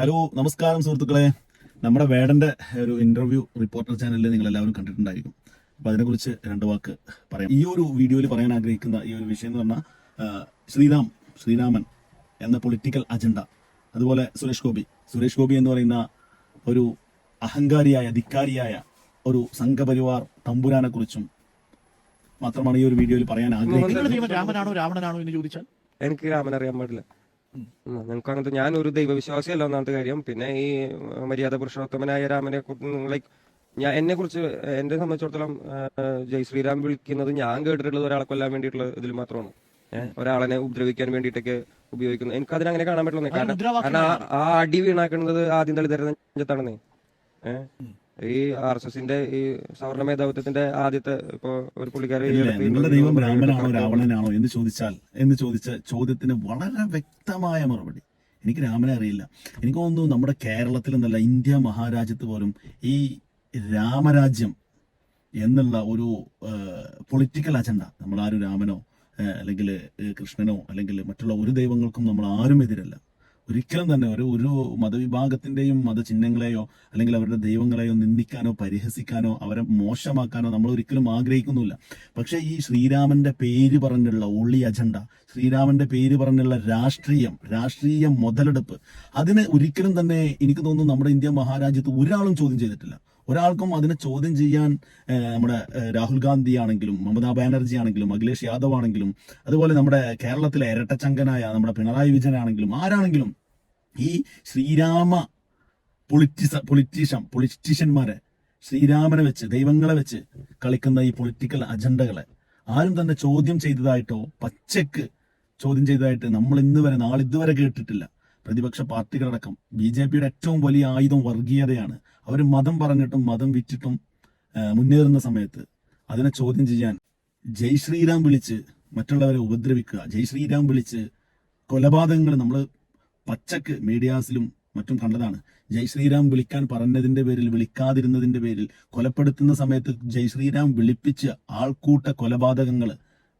Hello നമസ്കാരം സുഹൃത്തുക്കളെ. നമ്മുടെ വേടന്റെ ഒരു ഇന്റർവ്യൂ റിപ്പോർട്ടർ ചാനലിൽ നിങ്ങൾ എല്ലാവരും കണ്ടിട്ടുണ്ടായിരിക്കും. അപ്പൊ അതിനെക്കുറിച്ച് രണ്ട് വാക്ക് പറയാം. ഈ ഒരു വീഡിയോയിൽ പറയാൻ ആഗ്രഹിക്കുന്ന ഈ ഒരു വിഷയം എന്ന് പറഞ്ഞാൽ ശ്രീരാം ശ്രീരാമൻ എന്ന പൊളിറ്റിക്കൽ അജണ്ട അതുപോലെ സുരേഷ് ഗോപി. സുരേഷ് ഗോപി എന്ന് പറയുന്ന ഒരു അഹങ്കാരിയായ ധിക്കാരിയായ ഒരു സംഘപരിവാർ തമ്പുരാനെ കുറിച്ചും മാത്രമാണ് ഈ ഒരു വീഡിയോയിൽ പറയാൻ ആഗ്രഹിക്കുന്നത്. രാമനാണോ രാവണനാണോ എന്ന് ചോദിച്ചാൽ? എനിക്ക് രാമൻ അറിയാൻ പാടില്ല. ഉം, ഞങ്ങൾക്ക് അങ്ങനത്തെ ഞാൻ ഒരു ദൈവവിശ്വാസിയല്ല ഒന്നാമത്തെ കാര്യം. പിന്നെ ഈ മര്യാദ പുരുഷോത്തമനായ രാമനെ ലൈക്ക് ഞാൻ എന്നെ കുറിച്ച് എന്നെ സംബന്ധിച്ചിടത്തോളം ജയ് ശ്രീരാം വിളിക്കുന്നത് ഞാൻ കേട്ടിട്ടുള്ളത് ഒരാളെ കൊല്ലാൻ വേണ്ടിയിട്ടുള്ള ഇതിൽ മാത്രമാണ്. ഒരാളെ ഉപദ്രവിക്കാൻ വേണ്ടിയിട്ടൊക്കെ ഉപയോഗിക്കുന്നു. എനിക്ക് അതിനെ അങ്ങനെ കാണാൻ പറ്റില്ല കാരണം ആ അടി വീണാക്കുന്നത് ആദ്യം ദളിതരുടെ നെഞ്ചത്താണെന്നേ. ഏഹ് ഈ ആർ എസ് എസിന്റെ ഈ സവർണ മേധാവിത്വത്തിന്റെ ആദ്യത്തെ ഇപ്പൊ ഒരു പുള്ളിക്കാരി നിങ്ങളുടെ ദൈവം രാവണനാണോ എന്ന് ചോദിച്ചാൽ എന്ന് ചോദിച്ച ചോദ്യത്തിന് വളരെ വ്യക്തമായ മറുപടി. എനിക്ക് രാമനെ അറിയില്ല. എനിക്ക് തോന്നുന്നു നമ്മുടെ കേരളത്തിൽ എന്നല്ല ഇന്ത്യ മഹാരാജ്യത്ത് പോലും ഈ രാമരാജ്യം എന്നുള്ള ഒരു പൊളിറ്റിക്കൽ അജണ്ട നമ്മൾ ആരും രാമനോ അല്ലെങ്കിൽ കൃഷ്ണനോ അല്ലെങ്കിൽ മറ്റുള്ള ഒരു ദൈവങ്ങൾക്കും നമ്മൾ ആരും എതിരല്ല. ഒരിക്കലും തന്നെ ഒരു ഒരു മതവിഭാഗത്തിന്റെയും മതചിഹ്നങ്ങളെയോ അല്ലെങ്കിൽ അവരുടെ ദൈവങ്ങളെയോ നിന്ദിക്കാനോ പരിഹസിക്കാനോ അവരെ മോശമാക്കാനോ നമ്മൾ ഒരിക്കലും ആഗ്രഹിക്കുന്നില്ല പക്ഷെ ഈ ശ്രീരാമന്റെ പേര് പറഞ്ഞുള്ള ഒളി അജണ്ട ശ്രീരാമന്റെ പേര് പറഞ്ഞുള്ള രാഷ്ട്രീയം രാഷ്ട്രീയ മുതലെടുപ്പ് അതിന് ഒരിക്കലും തന്നെ എനിക്ക് തോന്നുന്നു നമ്മുടെ ഇന്ത്യ മഹാരാജ്യത്ത് ഒരാളും ചോദ്യം ചെയ്തിട്ടില്ല. ഒരാൾക്കും അതിനെ ചോദ്യം ചെയ്യാൻ നമ്മുടെ രാഹുൽ ഗാന്ധി ആണെങ്കിലും മമതാ ബാനർജി ആണെങ്കിലും അഖിലേഷ് യാദവ് ആണെങ്കിലും അതുപോലെ നമ്മുടെ കേരളത്തിലെ ഇരട്ടച്ചങ്കനായ നമ്മുടെ പിണറായി വിജയൻ ആണെങ്കിലും ആരാണെങ്കിലും ഈ ശ്രീരാമ പൊളിറ്റിസ പൊളിറ്റീഷ്യൻ പൊളിറ്റീഷ്യന്മാരെ ശ്രീരാമനെ വെച്ച് ദൈവങ്ങളെ വെച്ച് കളിക്കുന്ന ഈ പൊളിറ്റിക്കൽ അജണ്ടകളെ ആരും തന്നെ ചോദ്യം ചെയ്തതായിട്ടോ പച്ചക്ക് ചോദ്യം ചെയ്തതായിട്ട് നമ്മൾ ഇന്ന് വരെ നാളിതുവരെ കേട്ടിട്ടില്ല. പ്രതിപക്ഷ പാർട്ടികളടക്കം ബി ജെ പിയുടെ ഏറ്റവും വലിയ ആയുധം വർഗീയതയാണ് അവർ മതം പറഞ്ഞിട്ടും മതം വിറ്റിട്ടും മുന്നേറുന്ന സമയത്ത് അതിനെ ചോദ്യം ചെയ്യാൻ ജയ് ശ്രീരാം വിളിച്ച് മറ്റുള്ളവരെ ഉപദ്രവിക്കുക ജയ് ശ്രീരാം വിളിച്ച് കൊലപാതകങ്ങൾ നമ്മൾ പച്ചക്ക് മീഡിയാസിലും മറ്റും കണ്ടതാണ്. ജയ് ശ്രീരാം വിളിക്കാൻ പറഞ്ഞതിന്റെ പേരിൽ വിളിക്കാതിരുന്നതിന്റെ പേരിൽ കൊലപ്പെടുത്തുന്ന സമയത്ത് ജയ് ശ്രീരാം വിളിപ്പിച്ച് ആൾക്കൂട്ട കൊലപാതകങ്ങൾ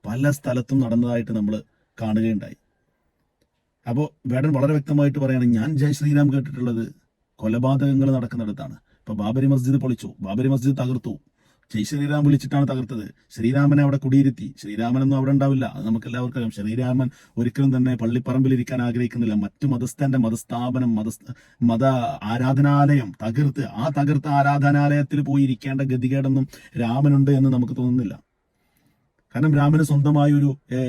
പല സ്ഥലത്തും നടന്നതായിട്ട് നമ്മൾ കാണുകയുണ്ടായി. അപ്പോൾ വേടൻ വളരെ വ്യക്തമായിട്ട് പറയുകയാണെങ്കിൽ ഞാൻ ജയ് ശ്രീരാം കേട്ടിട്ടുള്ളത് കൊലപാതകങ്ങൾ നടക്കുന്നിടത്താണ്. ഇപ്പൊ ബാബരി മസ്ജിദ് പൊളിച്ചു ബാബരി മസ്ജിദ് തകർത്തു. ജയ് ശ്രീരാം വിളിച്ചിട്ടാണ് തകർത്തത്. ശ്രീരാമനെ അവിടെ കുടിയിരുത്തി. ശ്രീരാമനൊന്നും അവിടെ ഉണ്ടാവില്ല. അത് നമുക്ക് എല്ലാവർക്കും അറിയാം. ശ്രീരാമൻ ഒരിക്കലും തന്നെ പള്ളിപ്പറമ്പിൽ ഇരിക്കാൻ ആഗ്രഹിക്കുന്നില്ല. മറ്റു മതസ്ഥന്റെ മതസ്ഥാപനം മത മത ആരാധനാലയം തകർത്ത് ആ തകർത്ത ആരാധനാലയത്തിൽ പോയി ഇരിക്കേണ്ട ഗതികേടൊന്നും രാമനുണ്ട് എന്ന് നമുക്ക് തോന്നുന്നില്ല. കാരണം രാമന് സ്വന്തമായി ഒരു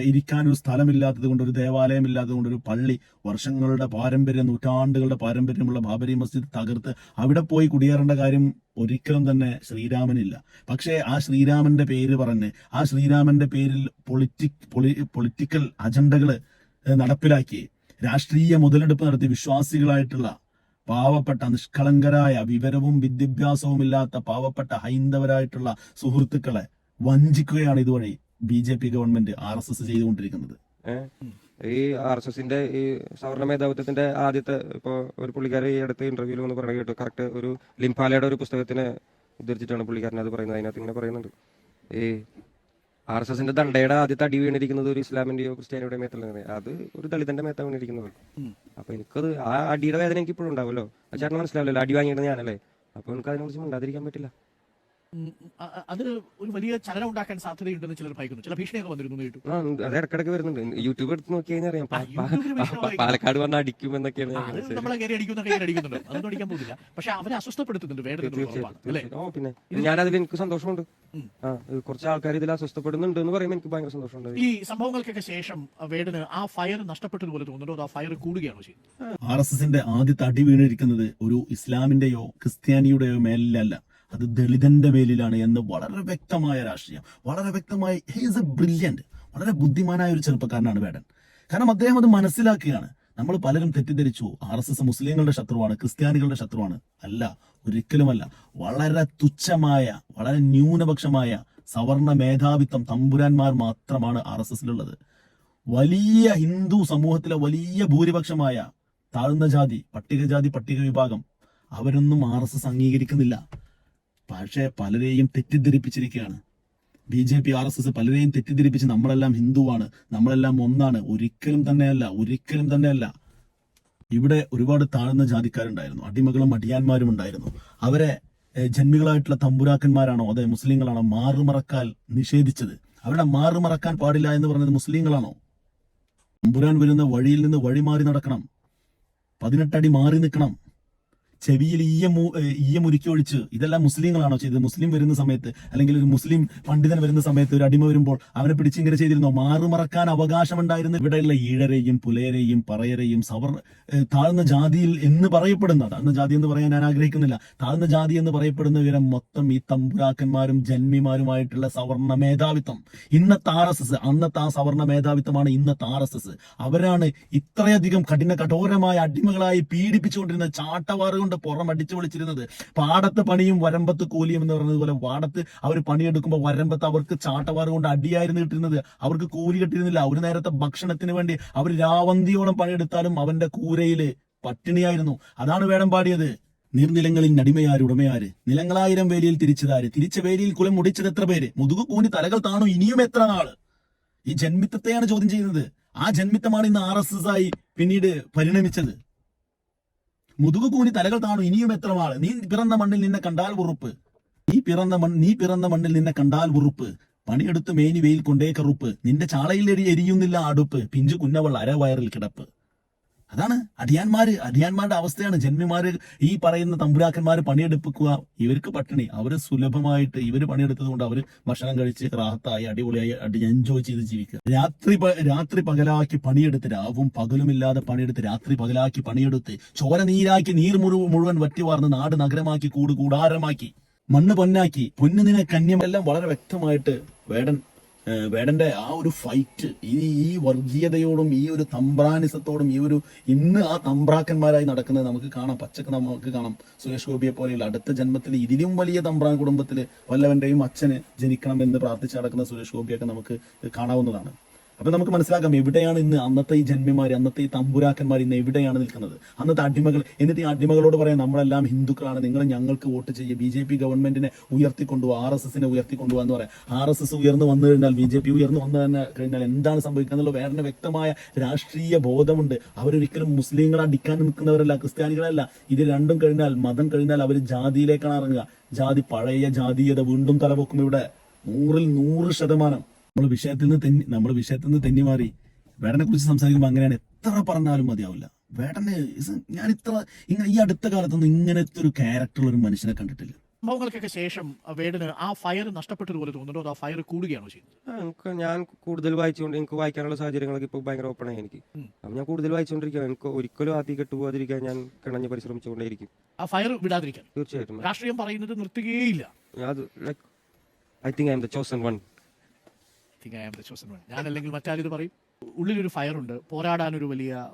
ഇരിക്കാൻ ഒരു സ്ഥലമില്ലാത്തത് കൊണ്ട് ഒരു ദേവാലയം ഇല്ലാത്തത് കൊണ്ട് ഒരു പള്ളി വർഷങ്ങളുടെ പാരമ്പര്യം നൂറ്റാണ്ടുകളുടെ പാരമ്പര്യമുള്ള ബാബരി മസ്ജിദ് തകർത്ത് അവിടെ പോയി കുടിയേറേണ്ട കാര്യം ഒരിക്കലും തന്നെ ശ്രീരാമനില്ല. പക്ഷേ ആ ശ്രീരാമന്റെ പേര് പറഞ്ഞ് ആ ശ്രീരാമന്റെ പേരിൽ പൊളിറ്റിക് പൊളി പൊളിറ്റിക്കൽ അജണ്ടകൾ നടപ്പിലാക്കി രാഷ്ട്രീയ മുതലെടുപ്പ് നടത്തി വിശ്വാസികളായിട്ടുള്ള പാവപ്പെട്ട നിഷ്കളങ്കരായ വിവരവും വിദ്യാഭ്യാസവും ഇല്ലാത്ത പാവപ്പെട്ട ഹൈന്ദവരായിട്ടുള്ള സുഹൃത്തുക്കളെ വഞ്ചിക്കുകയാണ് ഇതുവഴി. B J P government R S S ചെയ്തുകൊണ്ടിരിക്കുന്നത്. ഈ ആർ എസ് എസിന്റെ ഈ സവർണ മേധാവിത്വത്തിന്റെ ആദ്യത്തെ ഇപ്പൊ ഒരു പുള്ളിക്കാരി ഈ അടുത്ത ഇന്റർവ്യൂവിൽ ഒന്ന് പറഞ്ഞു കേട്ടു. കറക്റ്റ് ഒരു ലിംഫാലയുടെ ഒരു പുസ്തകത്തിനെ ഉദ്ധരിച്ചിട്ടാണ് പുള്ളിക്കാരൻ അത് പറയുന്നത്. അതിനകത്ത് ഇങ്ങനെ പറയുന്നുണ്ട്. ഈ ആർ എസ് എസിന്റെ ദണ്ഡയുടെ ആദ്യത്തെ അടി വീണിരിക്കുന്നത് ഒരു ഇസ്ലാമിന്റെയോ ക്രിസ്ത്യാനിയുടെ മേത്തല്ല? അത് ഒരു ദളിതന്റെ മേത്ത വീണിരിക്കുന്നത്. അപ്പൊ എനിക്കത് ആ അടിയുടെ വേദന എനിക്ക് ഇപ്പോഴും ഉണ്ടാവുമല്ലോ. ചേട്ടൻ മനസ്സിലാവില്ലല്ലോ അടി വാങ്ങിയിട്ട് ഞാനല്ലേ? അപ്പൊ എനിക്ക് അതിനെക്കുറിച്ച് മിണ്ടാതിരിക്കാൻ പറ്റില്ല. അത് ഒരു വലിയ ചലനം ഉണ്ടാക്കാൻ സാധ്യതയുണ്ടെന്ന് ചിലർ ഭയക്കുന്നു. ചില ഭീഷണിയൊക്കെ വന്നിരുന്നു അതെ കേട്ടു അത് ഇടക്കിടക്ക് വരുന്നുണ്ട്. യൂട്യൂബ് എടുത്ത് നോക്കിയാൽ കഴിഞ്ഞാൽ അറിയാം പാലക്കാട് വന്ന അടിക്കും എന്നൊക്കെയാണ് നമ്മളെ കയറി അടിക്കുന്ന കയറി അടിക്കുന്നുണ്ട്. അതൊന്നും അടിക്കാൻ പോകുന്നില്ല പക്ഷെ അവരെ അസ്വസ്ഥപ്പെടുത്തുന്നുണ്ട് വേണ്ട ഉറപ്പാണ്. അല്ലേ? ഓ പിന്നെ ഞാനതിൽ എനിക്ക് സന്തോഷമുണ്ട്. കുറച്ച് ആൾക്കാർ ഇതിൽ അസ്വസ്ഥപ്പെടുന്നുണ്ട് എന്ന് പറയുമ്പോൾ എനിക്ക് ഭയങ്കര സന്തോഷമുണ്ട്. ഈ സംഭവങ്ങൾക്കൊക്കെ ശേഷം വേടന് ആ ഫയർ നഷ്ടപ്പെട്ടതുപോലെ തോന്നുന്നുണ്ടോ? അതോ ആ ഫയർ കൂടുകയാണോ ചെയ്യുന്നത് ആർ എസ് എസിന്റെ ആദ്യത്തെ അടി വീണിരിക്കുന്നത് ഒരു ഇസ്ലാമിന്റെയോ ക്രിസ്ത്യാനിയുടെയോ മേലിലല്ല. അത് ദളിതന്റെ മേലിലാണ് എന്ന് വളരെ വ്യക്തമായ രാഷ്ട്രീയം വളരെ വ്യക്തമായി ഹീസ് എ ബ്രില്യന്റ് വളരെ ബുദ്ധിമാനായ ഒരു ചെറുപ്പക്കാരനാണ് വേടൻ. കാരണം അദ്ദേഹം അത് മനസ്സിലാക്കുകയാണ്. നമ്മൾ പലരും തെറ്റിദ്ധരിച്ചു. ആർ എസ് എസ് മുസ്ലിങ്ങളുടെ ശത്രുവാണ് ക്രിസ്ത്യാനികളുടെ ശത്രുവാണ്. അല്ല ഒരിക്കലുമല്ല. വളരെ തുച്ഛമായ വളരെ ന്യൂനപക്ഷമായ സവർണ മേധാവിത്വം തമ്പുരാന്മാർ മാത്രമാണ് ആർ എസ് എസിലുള്ളത്. വലിയ ഹിന്ദു സമൂഹത്തിലെ വലിയ ഭൂരിപക്ഷമായ താഴ്ന്ന ജാതി പട്ടികജാതി പട്ടിക വിഭാഗം അവരൊന്നും ആർ എസ് എസ് അംഗീകരിക്കുന്നില്ല. പക്ഷേ പലരെയും തെറ്റിദ്ധരിപ്പിച്ചിരിക്കുകയാണ്. B J P R S S പലരെയും തെറ്റിദ്ധരിപ്പിച്ച് നമ്മളെല്ലാം ഹിന്ദുവാണ് നമ്മളെല്ലാം ഒന്നാണ് ഒരിക്കലും തന്നെയല്ല ഒരിക്കലും തന്നെയല്ല. ഇവിടെ ഒരുപാട് താഴ്ന്ന ജാതിക്കാരുണ്ടായിരുന്നു അടിമകളും അടിയാന്മാരും ഉണ്ടായിരുന്നു. അവരെ ജന്മികളായിട്ടുള്ള തമ്പുരാക്കന്മാരാണോ അതെ മുസ്ലിങ്ങളാണോ മാറുമറക്കാൻ നിഷേധിച്ചത്? അവരുടെ മാറുമറക്കാൻ പാടില്ല എന്ന് പറഞ്ഞത് മുസ്ലിങ്ങളാണോ? തമ്പുരാൻ വരുന്ന വഴിയിൽ നിന്ന് വഴി മാറി നടക്കണം. പതിനെട്ടടി മാറി നിൽക്കണം. ചെവിയിൽ ഈയം മു- ഈയം ഒഴിച്ച് ഇതെല്ലാം മുസ്ലിങ്ങളാണോ ചെയ്തത്? മുസ്ലിം വരുന്ന സമയത്ത് അല്ലെങ്കിൽ ഒരു മുസ്ലിം പണ്ഡിതൻ വരുന്ന സമയത്ത് ഒരു അടിമ വരുമ്പോൾ അവനെ പിടിച്ച് ഇങ്ങനെ ചെയ്തിരുന്നോ? മാറുമറക്കാൻ അവകാശമുണ്ടായിരുന്നു ഇവിടെയുള്ള ഈഴരെയും പുലയരെയും പറയരെയും സവർ താഴ്ന്ന ജാതിയിൽ എന്ന് പറയപ്പെടുന്ന താഴ്ന്ന ജാതി എന്ന് പറയാൻ ഞാൻ ആഗ്രഹിക്കുന്നില്ല. താഴ്ന്ന ജാതി എന്ന് പറയപ്പെടുന്ന വിവരം മൊത്തം ഈ തമ്പുരാക്കന്മാരും ജന്മിമാരുമായിട്ടുള്ള സവർണ മേധാവിത്വം. ഇന്നത്തെ ആർ എസ് എസ് അന്നത്തെ ആ സവർണ മേധാവിത്വമാണ് ഇന്നത്തെ ആർ എസ് എസ്. അവരാണ് ഇത്രയധികം കഠിന കഠോരമായ അടിമകളായി പീഡിപ്പിച്ചുകൊണ്ടിരുന്ന ചാട്ടവാറ് കൊണ്ട് പുറം അടിച്ചു വിളിച്ചിരുന്നത്. പാടത്ത് പണിയും വരമ്പത്ത് കൂലിയും എന്ന് പറയുന്നത് പോലെ പാടത്ത് അവർ പണിയെടുക്കുമ്പോൾ വരമ്പത്ത് അവർക്ക് ചാട്ടവാറ് കൊണ്ട് അടിയായിരുന്നു കിട്ടിരുന്നത് അവർക്ക് കൂലി കിട്ടിയിരുന്നില്ല. ഒരു നേരത്തെ ഭക്ഷണത്തിന് വേണ്ടി അവർ രാവന്തിയോളം പണിയെടുത്താലും അവന്റെ കൂരയിൽ പട്ടിണിയായിരുന്നു. അതാണ് വേടം പാടിയത്. നീർനിലങ്ങളിൽ നടിമയാർ ഉടമയാര്. നിലങ്ങളായിരം വേലിയിൽ തിരിച്ചതാര്. തിരിച്ച വേലിയിൽ കുലം മുടിച്ചത് എത്ര പേര്? മുതുകു കൂനി തലകൾ താണു ഇനിയും എത്ര നാൾ ഈ ജന്മിത്തത്തെയാണ് ചോദ്യം ചെയ്യുന്നത്. ആ ജന്മിത്തമാണ് ഇന്ന് ആർ എസ് എസ് ആയി പിന്നീട് പരിണമിച്ചത്. മുതുകു കൂനി തലകൾ താണു ഇനിയും എത്ര നാൾ നീ പിറന്ന മണ്ണിൽ നിന്നെ കണ്ടാൽ ഉറുപ്പ്. നീ പിറന്ന മണ്ണ് നീ പിറന്ന മണ്ണിൽ നിന്നെ കണ്ടാൽ ഉറുപ്പ്. പണിയെടുത്ത് മേനി വെയിൽ കൊണ്ടേ കറുപ്പ് നിന്റെ ചാളയിൽ എരി എരിയുന്നില്ല അടുപ്പ്. പിഞ്ചു കുന്നവൾ അരവയറിൽ കിടപ്പ്. അതാണ് അടിയാന്മാര് അടിയാന്മാരുടെ അവസ്ഥയാണ്. ജന്മിമാര് ഈ പറയുന്ന തമ്പുരാക്കന്മാര് പണിയെടുപ്പിക്കുക ഇവർക്ക് പട്ടിണി. അവർ സുലഭമായിട്ട് ഇവർ പണിയെടുത്തത് കൊണ്ട് അവർ ഭക്ഷണം കഴിച്ച് റാഹത്തായി അടിപൊളിയായി അടി എൻജോയ് ചെയ്ത് ജീവിക്കുക. രാത്രി രാത്രി പകലാക്കി പണിയെടുത്ത് രാവും പകലുമില്ലാതെ പണിയെടുത്ത് രാത്രി പകലാക്കി പണിയെടുത്ത് ചോര നീരാക്കി നീർ മുഴുവൻ മുഴുവൻ വറ്റിവാർന്ന് നാട് നഗരമാക്കി കൂട് കൂടാരമാക്കി മണ്ണ് പൊന്നാക്കി പൊന്നു നിന കന്യമെല്ലാം വളരെ വ്യക്തമായിട്ട് വേടൻ വേടന്റെ ആ ഒരു ഫൈറ്റ് ഈ ഈ വർഗീയതയോടും ഈ ഒരു തമ്പ്രാനിസത്തോടും ഈ ഒരു ഇന്ന് ആ തമ്പ്രാക്കന്മാരായി നടക്കുന്നത് നമുക്ക് കാണാം പച്ചക്ക് നമുക്ക് കാണാം. സുരേഷ് ഗോപിയെ പോലെയുള്ള അടുത്ത ജന്മത്തിൽ ഇതിലും വലിയ തമ്പ്രാൻ കുടുംബത്തിൽ വല്ലവന്റെയും അച്ഛന് ജനിക്കണം എന്ന് പ്രാർത്ഥിച്ച് നടക്കുന്ന സുരേഷ് ഗോപിയൊക്കെ നമുക്ക് കാണാവുന്നതാണ്. അപ്പൊ നമുക്ക് മനസ്സിലാക്കാം എവിടെയാണ് ഇന്ന് അന്നത്തെ ഈ ജന്മിമാർ അന്നത്തെ ഈ തമ്പുരാക്കന്മാർ ഇന്ന് എവിടെയാണ് നിൽക്കുന്നത്? അന്നത്തെ അടിമകൾ എന്നിട്ട് ഈ അടിമകളോട് പറയാം നമ്മളെല്ലാം ഹിന്ദുക്കളാണ് നിങ്ങൾ ഞങ്ങൾക്ക് വോട്ട് ചെയ്യുക ബി ജെ പി ഗവൺമെന്റിനെ ഉയർത്തിക്കൊണ്ടുപോകുക ആർ എസ് എസിനെ ഉയർത്തിക്കൊണ്ടുപോകാന്ന് പറയാം. ആർ എസ് എസ് ഉയർന്നു വന്നു കഴിഞ്ഞാൽ ബി ജെ പി ഉയർന്നു വന്നു തന്നെ കഴിഞ്ഞാൽ എന്താണ് സംഭവിക്കുക എന്നുള്ള വേറെ വ്യക്തമായ രാഷ്ട്രീയ ബോധമുണ്ട്. അവരൊരിക്കലും മുസ്ലിങ്ങളെ അടിക്കാൻ നിൽക്കുന്നവരല്ല ക്രിസ്ത്യാനികളല്ല. ഇത് രണ്ടും കഴിഞ്ഞാൽ മതം കഴിഞ്ഞാൽ അവർ ജാതിയിലേക്കാണ് ഇറങ്ങുക. ജാതി പഴയ ജാതീയത വീണ്ടും തലപൊക്കും ഇവിടെ. നൂറിൽ നൂറ് ശതമാനം. നമ്മൾ വിഷയത്തിൽ നിന്ന് തെന്നി നമ്മൾ വിഷയത്തിൽ നിന്ന് തെന്നി മാറി വേടനെ കുറിച്ച് സംസാരിക്കുമ്പോൾ അങ്ങനെയാണ് എത്ര പറഞ്ഞാലും മതിയാവില്ല. വേടനെ ഞാൻ ഇത്ര ഇങ്ങനെ ഈ അടുത്ത കാലത്തൊന്നും ഇങ്ങനത്തെ ഒരു ക്യാരക്ടറുള്ള ഒരു മനുഷ്യനെ കണ്ടിട്ടില്ല. സംഭവങ്ങൾക്കൊക്കെ ശേഷം വേടന് ആ ഫയർ നഷ്ടപ്പെട്ടതുപോലെ തോന്നുന്നുണ്ടോ അതോ ആ ഫയർ കൂടുകയാണോ ചെയ്യുന്നത്? എനിക്ക് ഞാൻ കൂടുതൽ വായിച്ചുകൊണ്ട് എനിക്ക് വായിക്കാനുള്ള സാഹചര്യങ്ങളൊക്കെ ഇപ്പോൾ ഭയങ്കര ഓപ്പൺ ആയി എനിക്ക്. അപ്പൊ ഞാൻ കൂടുതൽ വായിച്ചുകൊണ്ടിരിക്കുക എനിക്ക് ഒരിക്കലും ആദ്യം കെട്ടുപോകാതിരിക്കാൻ ഞാൻ കിണഞ്ഞ് പരിശ്രമിച്ചുകൊണ്ടേയിരിക്കും. ആ ഫയർ വിടാതിരിക്കാൻ? തീർച്ചയായിട്ടും. രാഷ്ട്രീയം പറയുന്നത് നിർത്തുകയില്ല. അത് like I think I'm the chosen one I am the chosen one. ഞാൻ അല്ലെങ്കിൽ മറ്റാരിത് പറയും? ഉള്ളിലൊരു ഫയർ ഉണ്ട്. പോരാടാനൊരു വലിയ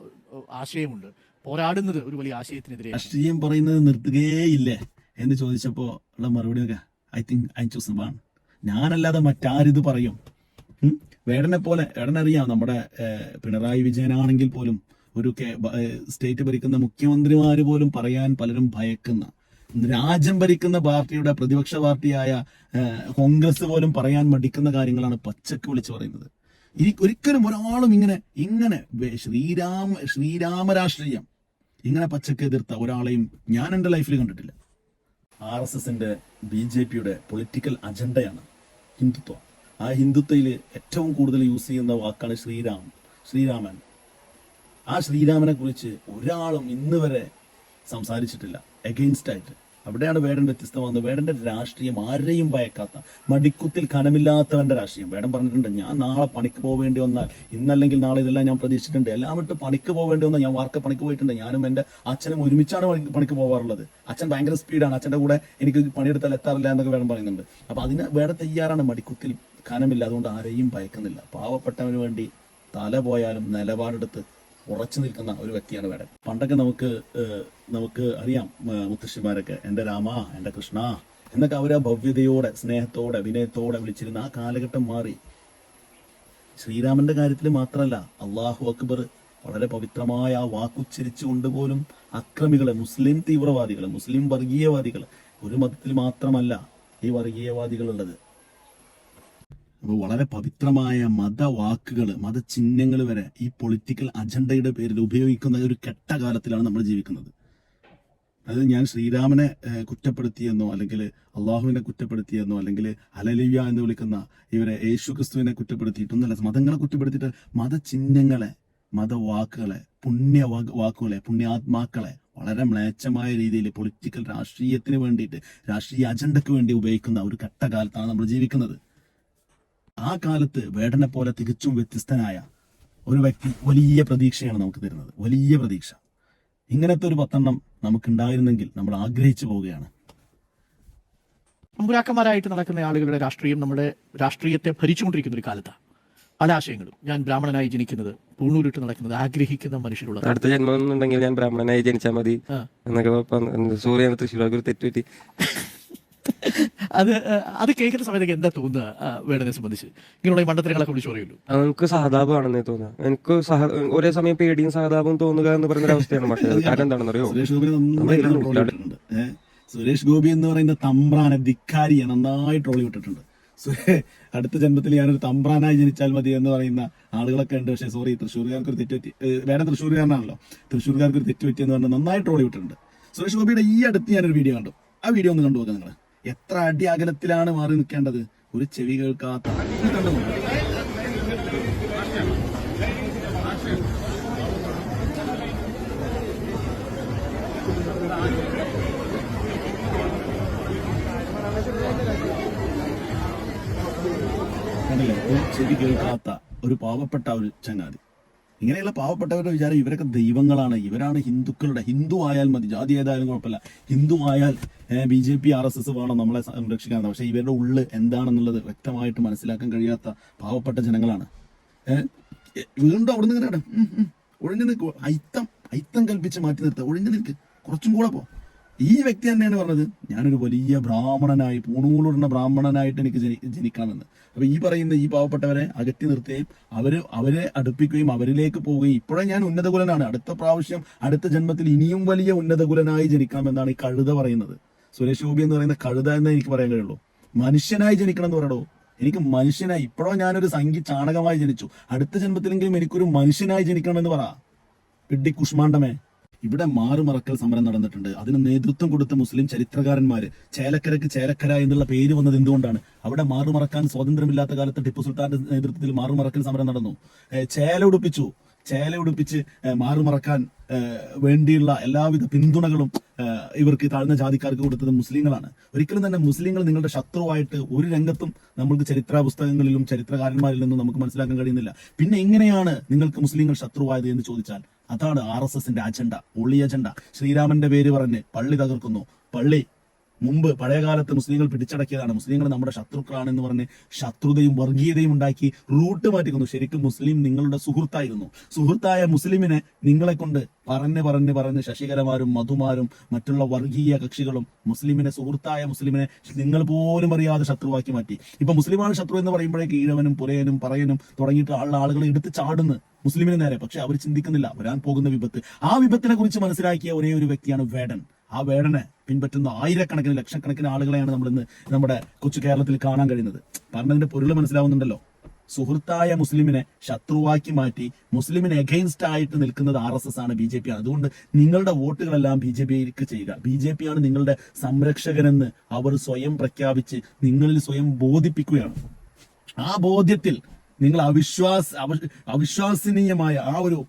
ആശയമുണ്ട്. പോരാടുന്നത് ഒരു വലിയ ആശയത്തിനെതിരെ രാഷ്ട്രീയം പറയുന്നത് നിർത്തുകയില്ലേ എന്ന് ചോദിച്ചപ്പോ ഉള്ള മറുപടി ഒക്കെ I think I choose one ഞാനല്ലാതെ മറ്റാരിത് പറയും? വേടനെ പോലെ വേടനറിയാം നമ്മുടെ പിണറായി വിജയനാണെങ്കിൽ പോലും ഒരു സ്റ്റേറ്റ് ഭരിക്കുന്ന മുഖ്യമന്ത്രിമാര് പോലും പറയാൻ പലരും ഭയക്കുന്ന രാജ്യം ഭരിക്കുന്ന പാർട്ടിയുടെ പ്രതിപക്ഷ പാർട്ടിയായ കോൺഗ്രസ് പോലും പറയാൻ മടിക്കുന്ന കാര്യങ്ങളാണ് പച്ചക്ക് വിളിച്ചു പറയുന്നത്. ഇനി ഒരിക്കലും ഒരാളും ഇങ്ങനെ ഇങ്ങനെ ശ്രീരാമ ശ്രീരാമ രാഷ്ട്രീയം ഇങ്ങനെ പച്ചക്ക് എതിർത്ത ഒരാളെയും ഞാൻ എന്റെ ലൈഫിൽ കണ്ടിട്ടില്ല. ആർ എസ് എസിന്റെ ബി ജെ പിയുടെ പൊളിറ്റിക്കൽ അജണ്ടയാണ് ഹിന്ദുത്വം. ആ ഹിന്ദുത്വയിൽ ഏറ്റവും കൂടുതൽ യൂസ് ചെയ്യുന്ന വാക്കാണ് ശ്രീരാം ശ്രീരാമൻ. ആ ശ്രീരാമനെ കുറിച്ച് ഒരാളും ഇന്ന് വരെ സംസാരിച്ചിട്ടില്ല. എഗെയിൻസ്റ്റ് ആയിട്ട്. അവിടെയാണ് വേടൻ വ്യത്യസ്തമാകുന്നത്. വേടന്റെ രാഷ്ട്രീയം ആരെയും ഭയക്കാത്ത മടിക്കുത്തിൽ കനമില്ലാത്തവന്റെ രാഷ്ട്രീയം. വേടൻ പറഞ്ഞിട്ടുണ്ട് ഞാൻ നാളെ പണിക്ക് പോവേണ്ടി വന്നാൽ ഇന്നല്ലെങ്കിൽ നാളെ ഇതെല്ലാം ഞാൻ പ്രതീക്ഷിച്ചിട്ടുണ്ട്. എല്ലാം വിട്ട് പണിക്ക് പോവേണ്ടി വന്നാൽ ഞാൻ വാർക്ക പണിക്ക് പോയിട്ടുണ്ട്. ഞാനും എന്റെ അച്ഛനും ഒരുമിച്ചാണ് പണി- പണിക്ക് പോകാറുള്ളത് അച്ഛൻ ഭയങ്കര സ്പീഡാണ്. അച്ഛന്റെ കൂടെ എനിക്ക് പണിയെടുത്താൽ എത്താറില്ല എന്നൊക്കെ വേടൻ പറയുന്നുണ്ട്. അപ്പോൾ അതിന് വേറെ തയ്യാറാണ് മടിക്കുത്തിൽ കനമില്ല. അതുകൊണ്ട് ആരെയും ഭയക്കുന്നില്ല. പാവപ്പെട്ടവന് വേണ്ടി തല പോയാലും നിലപാടെടുത്ത് ഉറച്ചു നിൽക്കുന്ന ഒരു വ്യക്തിയാണ് വേടൻ. പണ്ടൊക്കെ നമുക്ക് നമുക്ക് അറിയാം മുത്തശ്ശിമാരൊക്കെ എന്റെ രാമ എന്റെ കൃഷ്ണ എന്നൊക്കെ അവരെ ഭവ്യതയോടെ സ്നേഹത്തോടെ വിനയത്തോടെ വിളിച്ചിരുന്ന ആ കാലഘട്ടം മാറി. ശ്രീരാമന്റെ കാര്യത്തിൽ മാത്രമല്ല അള്ളാഹു അക്ബർ വളരെ പവിത്രമായ ആ വാക്കുച്ചരിച്ചു പോലും അക്രമികളെ മുസ്ലിം തീവ്രവാദികളെ മുസ്ലിം വർഗീയവാദികളെ ഒരു മതത്തിൽ മാത്രമല്ല ഈ വർഗീയവാദികളുള്ളത്. അപ്പോൾ വളരെ പവിത്രമായ മതവാക്കുകൾ മതചിഹ്നങ്ങൾ വരെ ഈ പൊളിറ്റിക്കൽ അജണ്ടയുടെ പേരിൽ ഉപയോഗിക്കുന്ന ഒരു കെട്ട കാലത്തിലാണ് നമ്മൾ ജീവിക്കുന്നത്. അതായത് ഞാൻ ശ്രീരാമനെ കുറ്റപ്പെടുത്തിയെന്നോ അല്ലെങ്കിൽ അള്ളാഹുവിനെ കുറ്റപ്പെടുത്തിയെന്നോ അല്ലെങ്കിൽ അലലിയ എന്ന് വിളിക്കുന്ന ഇവരെ യേശു ക്രിസ്തുവിനെ കുറ്റപ്പെടുത്തിയിട്ടൊന്നുമല്ല മതങ്ങളെ കുറ്റപ്പെടുത്തിയിട്ട് മതചിഹ്നങ്ങളെ മതവാക്കുകളെ പുണ്യ വാക്കുകളെ പുണ്യാത്മാക്കളെ വളരെ മ്ലേച്ഛമായ രീതിയിൽ പൊളിറ്റിക്കൽ രാഷ്ട്രീയത്തിന് വേണ്ടിയിട്ട് രാഷ്ട്രീയ അജണ്ടയ്ക്ക് വേണ്ടി ഉപയോഗിക്കുന്ന ഒരു ഘട്ടകാലത്താണ് നമ്മൾ ജീവിക്കുന്നത്. ആ കാലത്ത് വേടനെ പോലെ തികച്ചും വ്യത്യസ്തനായ ഒരു വ്യക്തി വലിയ പ്രതീക്ഷയാണ് നമുക്ക് തരുന്നത്. വലിയ പ്രതീക്ഷ. ഇങ്ങനത്തെ ഒരു പത്തെണ്ണം നമുക്കുണ്ടായിരുന്നെങ്കിൽ നമ്മൾ ആഗ്രഹിച്ചു പോവുകയാണ്. തമ്പുരാക്കന്മാരായിട്ട് നടക്കുന്ന ആളുകളുടെ രാഷ്ട്രീയം നമ്മുടെ രാഷ്ട്രീയത്തെ ഭരിച്ചുകൊണ്ടിരിക്കുന്ന ഒരു കാലത്താണ് പല ആശയങ്ങളും. ഞാൻ ബ്രാഹ്മണനായി ജനിക്കുന്നത് പൂണൂരിട്ട് നടക്കുന്നത് ആഗ്രഹിക്കുന്ന മനുഷ്യരുള്ള അടുത്ത ജന്മം എന്നുണ്ടെങ്കിൽ ഞാൻ ബ്രാഹ്മണനായി ജനിച്ചാൽ മതി. എന്നൊക്കെ സൂര്യനെ തൃശ്ശൂർ തെറ്റുപറ്റി അത് അത് കേൾക്കുന്ന സമയത്തേക്ക് എന്താ തോന്നുക വേണതിനെ വേടനെ സംബന്ധിച്ച്? ഇങ്ങനെയുള്ള മണ്ഡലങ്ങളൊക്കെ മണ്ടത്തരങ്ങളൊക്കെ വിളിച്ചു പറയുള്ളൂ നമുക്ക് സഹതാപമാണെന്നേ തോന്നുക. എനിക്ക് സഹ ഒരേ സമയം പേടിയും സഹതാപവും തോന്നുക എന്ന് പറയുന്ന ഒരു അവസ്ഥയാണ് പക്ഷേ കാരണം എന്താണെന്ന് അറിയോ സുരേഷ് ഗോപി എന്ന് പറയുന്ന തമ്പ്രാനെ ധിക്കാരിയെ നന്നായി ട്രോളി വിട്ടിട്ടുണ്ട് അടുത്ത ജന്മത്തിൽ ഞാനൊരു തമ്പ്രാനായി ജനിച്ചാൽ മതി എന്ന് പറയുന്ന ആളുകളൊക്കെ ഉണ്ട്. പക്ഷേ സോറി തൃശ്ശൂർകാർക്ക് ഒരു തെറ്റുപറ്റി. വേണം വേറെ തൃശ്ശൂർകാരനാണല്ലോ. തൃശ്ശൂർകാർക്ക് ഒരു തെറ്റുപറ്റി എന്ന് പറഞ്ഞാൽ നന്നായി ട്രോളി വിട്ടിട്ടുണ്ട് സുരേഷ് ഗോപിയുടെ ഈ അടുത്ത് ഞാനൊരു വീഡിയോ കണ്ടു. ആ വീഡിയോ ഒന്ന് കണ്ടു നോക്കാം നിങ്ങൾ എത്ര അടി അകലത്തിലാണ് മാറി നിൽക്കേണ്ടത്? ഒരു ചെവി കേൾക്കാത്ത ചെവി കേൾക്കാത്ത ഒരു പാവപ്പെട്ട ഒരു ചങ്ങാതി. ഇങ്ങനെയുള്ള പാവപ്പെട്ടവരുടെ വിചാരം ഇവരൊക്കെ ദൈവങ്ങളാണ്. ഇവരാണ് ഹിന്ദുക്കളുടെ ഹിന്ദു ആയാൽ മതി. ജാതി ഏതായാലും കുഴപ്പമില്ല. ഹിന്ദു ആയാൽ B J P R S S വേണം നമ്മളെ സംരക്ഷിക്കാൻ. പക്ഷെ ഇവരുടെ ഉള്ളിൽ എന്താണെന്നുള്ളത് വ്യക്തമായിട്ട് മനസ്സിലാക്കാൻ കഴിയാത്ത പാവപ്പെട്ട ജനങ്ങളാണ്. വീണ്ടും അവിടെ നിന്ന് ഒഴിഞ്ഞു നിൽക്കുക അയിത്തം അയിത്തം കൽപ്പിച്ച് മാറ്റി നിർത്തുക ഒഴിഞ്ഞു നിൽക്ക്. കുറച്ചും കൂടെ പോ. ഈ വ്യക്തി തന്നെയാണ് പറഞ്ഞത് ഞാനൊരു വലിയ ബ്രാഹ്മണനായി പൂണൂലുടന ബ്രാഹ്മണനായിട്ട് എനിക്ക് ജനി ജനിക്കണമെന്ന്. അപ്പൊ ഈ പറയുന്ന ഈ പാവപ്പെട്ടവരെ അകറ്റി നിർത്തുകയും അവർ അവരെ അടുപ്പിക്കുകയും അവരിലേക്ക് പോവുകയും ഇപ്പോഴേ ഞാൻ ഉന്നതകുലനാണ്. അടുത്ത പ്രാവശ്യം അടുത്ത ജന്മത്തിൽ ഇനിയും വലിയ ഉന്നതകുലനായി ജനിക്കണമെന്നാണ് ഈ കഴുത പറയുന്നത്. സുരേഷ് ഗോപി എന്ന് പറയുന്ന കഴുത എന്ന് എനിക്ക് പറയാൻ കഴിയുള്ളൂ. മനുഷ്യനായി ജനിക്കണം എന്ന് പറയടോ. എനിക്ക് മനുഷ്യനായി ഇപ്പോഴോ ഞാനൊരു സംഖ്യ ചാണകമായി ജനിച്ചു. അടുത്ത ജന്മത്തിലെങ്കിലും എനിക്കൊരു മനുഷ്യനായി ജനിക്കണമെന്ന് പറ. പിഡി കുഷ്മാണ്ഡമേ ഇവിടെ മാറുമറക്കൽ സമരം നടന്നിട്ടുണ്ട്. അതിന് നേതൃത്വം കൊടുത്ത മുസ്ലിം ചരിത്രകാരന്മാര് ചേലക്കരക്ക് ചേലക്കര എന്നുള്ള പേര് വന്നത് എന്തുകൊണ്ടാണ്? അവിടെ മാറുമറക്കാൻ സ്വാതന്ത്ര്യമില്ലാത്ത കാലത്ത് ടിപ്പു സുൽത്താന്റെ നേതൃത്വത്തിൽ മാറുമറക്കൽ സമരം നടന്നു. ചേല ഉടുപ്പിച്ചു. ചേല ഉടുപ്പിച്ച് മാറുമറക്കാൻ വേണ്ടിയുള്ള എല്ലാവിധ പിന്തുണകളും ഇവർക്ക് താഴ്ന്ന ജാതിക്കാർക്ക് കൊടുത്തത് മുസ്ലിങ്ങളാണ്. ഒരിക്കലും തന്നെ മുസ്ലിങ്ങൾ നിങ്ങളുടെ ശത്രുവായിട്ട് ഒരു രംഗത്തും നമ്മൾക്ക് ചരിത്ര പുസ്തകങ്ങളിലും ചരിത്രകാരന്മാരിൽ നിന്നും നമുക്ക് മനസ്സിലാക്കാൻ കഴിയുന്നില്ല. പിന്നെ എങ്ങനെയാണ് നിങ്ങൾക്ക് മുസ്ലിങ്ങൾ ശത്രുവായത് എന്ന് ചോദിച്ചാൽ അതാണ് ആർ എസ് എസിന്റെ അജണ്ട ഒളി അജണ്ട. ശ്രീരാമന്റെ പേര് പറഞ്ഞ് പള്ളി തകർക്കുന്നു. പള്ളി മുമ്പ് പഴയകാലത്ത് മുസ്ലിങ്ങൾ പിടിച്ചടക്കിയതാണ്. മുസ്ലിങ്ങൾ നമ്മുടെ ശത്രുക്കളാണെന്ന് പറഞ്ഞ് ശത്രുതയും വർഗീയതയും ഉണ്ടാക്കി റൂട്ട് മാറ്റിക്കുന്നു. ശരിക്കും മുസ്ലിം നിങ്ങളുടെ സുഹൃത്തായിരുന്നു. സുഹൃത്തായ മുസ്ലിമിനെ നിങ്ങളെ കൊണ്ട് പറഞ്ഞ് പറഞ്ഞ് പറഞ്ഞ് ശശികരമാരും മധുമാരും മറ്റുള്ള വർഗീയ കക്ഷികളും മുസ്ലിമിനെ സുഹൃത്തായ മുസ്ലിമിനെ നിങ്ങൾ പോലും അറിയാതെ ശത്രുവാക്കി മാറ്റി. ഇപ്പൊ മുസ്ലിമാണ് ശത്രു എന്ന് പറയുമ്പോഴേക്ക് ഈഴവനും പുരയനും പറയനും തുടങ്ങിയിട്ട് ആളുകളെ എടുത്ത് ചാടുന്നു. മുസ്ലിമിന് നേരെ പക്ഷെ അവർ ചിന്തിക്കുന്നില്ല. വരാൻ പോകുന്ന വിപത്ത്. ആ വിപത്തിനെ കുറിച്ച് മനസ്സിലാക്കിയ ഒരേ ഒരു വ്യക്തിയാണ് വേടൻ. ആ വേടനെ പിൻപറ്റുന്ന ആയിരക്കണക്കിന് ലക്ഷക്കണക്കിന് ആളുകളെയാണ് നമ്മൾ ഇന്ന് നമ്മുടെ കൊച്ചു കേരളത്തിൽ കാണാൻ കഴിയുന്നത്. പറഞ്ഞതിന്റെ പൊരുൾ മനസ്സിലാവുന്നുണ്ടല്ലോ. സുഹൃത്തായ മുസ്ലിമിനെ ശത്രുവാക്കി മാറ്റി മുസ്ലിമിന് എഗെയിൻസ്റ്റ് ആയിട്ട് നിൽക്കുന്നത് ആർ എസ് എസ് ആണ് ബി ജെ പി ആണ് അതുകൊണ്ട് നിങ്ങളുടെ വോട്ടുകളെല്ലാം ബി ജെ പിക്ക് ചെയ്യുക. ബി ജെ പി ആണ് നിങ്ങളുടെ സംരക്ഷകനെന്ന് അവർ സ്വയം പ്രഖ്യാപിച്ച് നിങ്ങളിൽ സ്വയം ബോധിപ്പിക്കുകയാണ്. ആ ബോധ്യത്തിൽ നിങ്ങൾ അവിശ്വാസ അവിശ്വാസനീയമായ ആ ഒരു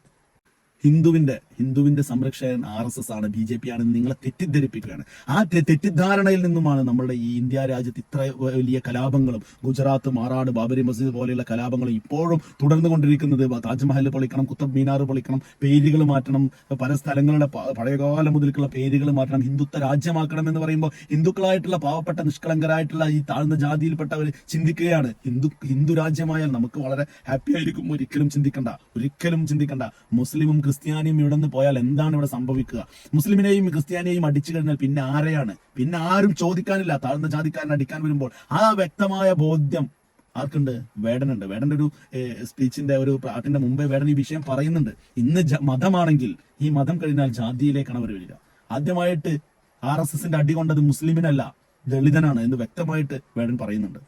ഹിന്ദുവിന്റെ ഹിന്ദുവിന്റെ സംരക്ഷകൻ ആർ എസ് എസ് ആണ് ബി ജെ പി ആണ് നിങ്ങളെ തെറ്റിദ്ധരിപ്പിക്കുകയാണ്. ആ തെറ്റിദ്ധാരണയിൽ നിന്നുമാണ് നമ്മുടെ ഈ ഇന്ത്യ രാജ്യത്ത് ഇത്ര വലിയ കലാപങ്ങളും ഗുജറാത്ത് മാറാട് ബാബരി മസ്ജിദ് പോലെയുള്ള കലാപങ്ങളും ഇപ്പോഴും തുടർന്നുകൊണ്ടിരിക്കുന്നത് താജ്മഹൽ പൊളിക്കണം കുത്തബ് മീനാർ പൊളിക്കണം പേരുകൾ മാറ്റണം പല സ്ഥലങ്ങളുടെ പഴയകാലം മുതൽക്കുള്ള പേരുകൾ മാറ്റണം ഹിന്ദുത്വ രാജ്യമാക്കണം എന്ന് പറയുമ്പോൾ ഹിന്ദുക്കളായിട്ടുള്ള പാവപ്പെട്ട നിഷ്കളങ്കരായിട്ടുള്ള ഈ താഴ്ന്ന ജാതിയിൽപ്പെട്ടവർ ചിന്തിക്കുകയാണ്. ഹിന്ദു ഹിന്ദു രാജ്യമായാൽ നമുക്ക് വളരെ ഹാപ്പി ആയിരിക്കും. ഒരിക്കലും ചിന്തിക്കണ്ട ഒരിക്കലും ചിന്തിക്കണ്ട. മുസ്ലിമും ക്രിസ്ത്യാനിയും ഇവിടെ നിന്ന് പോയാൽ എന്താണ് ഇവിടെ സംഭവിക്കുക? മുസ്ലിമിനെയും ക്രിസ്ത്യാനിയെയും അടിച്ചു കഴിഞ്ഞാൽ പിന്നെ ആരെയാണ്? പിന്നെ ആരും ചോദിക്കാനില്ല. താഴ്ന്ന ജാതിക്കാരൻ അടിക്കാൻ വരുമ്പോൾ ആ വ്യക്തമായ ബോധ്യം ആർക്കുണ്ട്? വേടനുണ്ട്. വേടന്റെ ഒരു സ്പീച്ചിന്റെ ഒരു പാട്ടിന്റെ മുമ്പേ വേടൻ ഈ വിഷയം പറയുന്നുണ്ട്. ഇന്ന് മതമാണെങ്കിൽ ഈ മതം കഴിഞ്ഞാൽ ജാതിയിലേക്കാണ് അവർ വരിക. ആദ്യമായിട്ട് ആർ എസ് എസിന്റെ അടി കൊണ്ടത് മുസ്ലിമിനല്ല ദളിതനാണ് എന്ന് വ്യക്തമായിട്ട് വേടൻ പറയുന്നുണ്ട്.